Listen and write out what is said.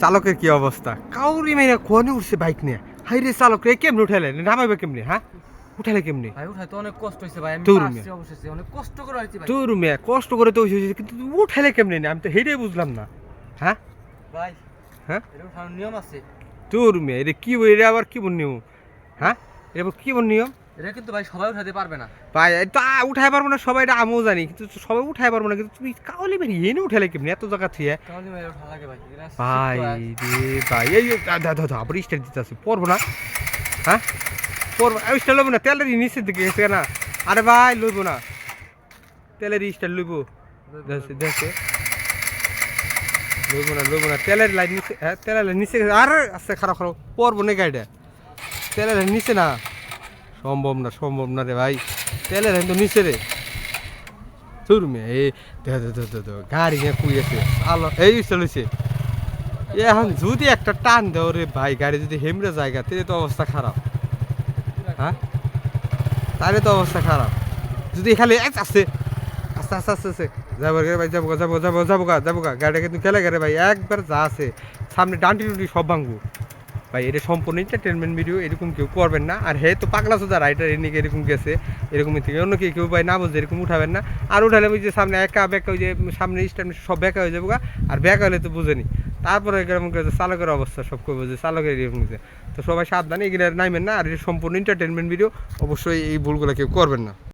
চালকের কি অবস্থা? কাউরি মেরে কোনে উঠছে বাইক নিয়ে? হাই রে চালক রে কেমনি উঠালে নামাইবে কেমনি হ্যাঁ? উঠালে কেমনি? ভাই উঠাই তো অনেক কষ্ট হয়েছে ভাই আমি তোর পারছি অবশেষে অনেক কষ্ট করে হয়েছে ভাই। তোর মেয়ে কষ্ট করে তো হয়েছে কিন্তু উঠালে কেমনি না? আমি তো হেঁটেই বুঝলাম না হ্যাঁ? ভাই হ্যাঁ? এটা উঠানোর নিয়ম আছে। তোর মেয়ে এটা কি এটা আবার কি নিয়ম? হ্যাঁ? এটা কি নিয়ম? এটা কিন্তু ভাই সবাই উঠাতে পারবে না। ভাই আ, উঠাই পারব না সবাই এটা আমিও জানি কিন্তু সবাই উঠাই পারব না কিন্তু তুমি কাউলি বেরি এনে উঠালে কেমনি? এত জায়গা থেকে। ভাই উঠা লাগে ভাই ভাই রে ভাই এই দাদা দাদা আবার স্টার দিতে আছে পড়ব না। হ্যাঁ? পড়ব স্টার লইবো না তেলের নিচের দিকে গেছে না। আরে ভাই লইবো না। তেলের স্টার লইবো। দেখছে দেখছে লইবো। না লইবো না তেলের লাইন নিচে হ্যাঁ তেলের লাইন নিচে। আরে আস্তে খারাপ খারাপ। পড়ব না গাড়িটা। তেলের নিচে না। সম্ভব না সম্ভব না রে ভাই। তেলের লাইন তো নিচে রে। তোর মেয়ে এই গাড়ি নিয়ে আছে। আলো এই চলেছে। এখন যদি একটা টান দেও রে ভাই গাড়ি যদি হেমড়ে জায়গা তাহলে তো অবস্থা খারাপ। হ্যাঁ? তাহলে তো অবস্থা খারাপ। যদি খালি এক আস্তে আস্তে আস্তে আস্তে আস্তে যাব রে ভাই যাব গা, যাব যাব যাব গা যাব গা। গাড়িটা কিন্তু খেলে গেলে ভাই একবার যা আছে সামনে ডান্টি টুটি সব ভাঙবো। ভাই, এটা সম্পূর্ণ এন্টারটেনমেন্ট ভিডিও এরকম কেউ করবেন না। আর হে, তো পাগলা সোজা রাইটার এনে এরকম গেছে, এরকম থেকে। অন্য কেউ কেউ ভাই না বুঝে এরকম উঠাবেন না। আর উঠালে ওই যে সামনে একা বেকা ওই যে সামনে স্ট্যান্ড সব বেকা হয়ে যাব আর বেকা হলে তো বুঝেনি। তারপরে এরকম করে চালকের অবস্থা সব কেউ বুঝে চালকের এরকম হয়েছে তো সবাই সাবধানে এগুলো নাইবেন না। আর এটা সম্পূর্ণ এন্টারটেনমেন্ট ভিডিও অবশ্যই এই ভুলগুলো কেউ করবেন না।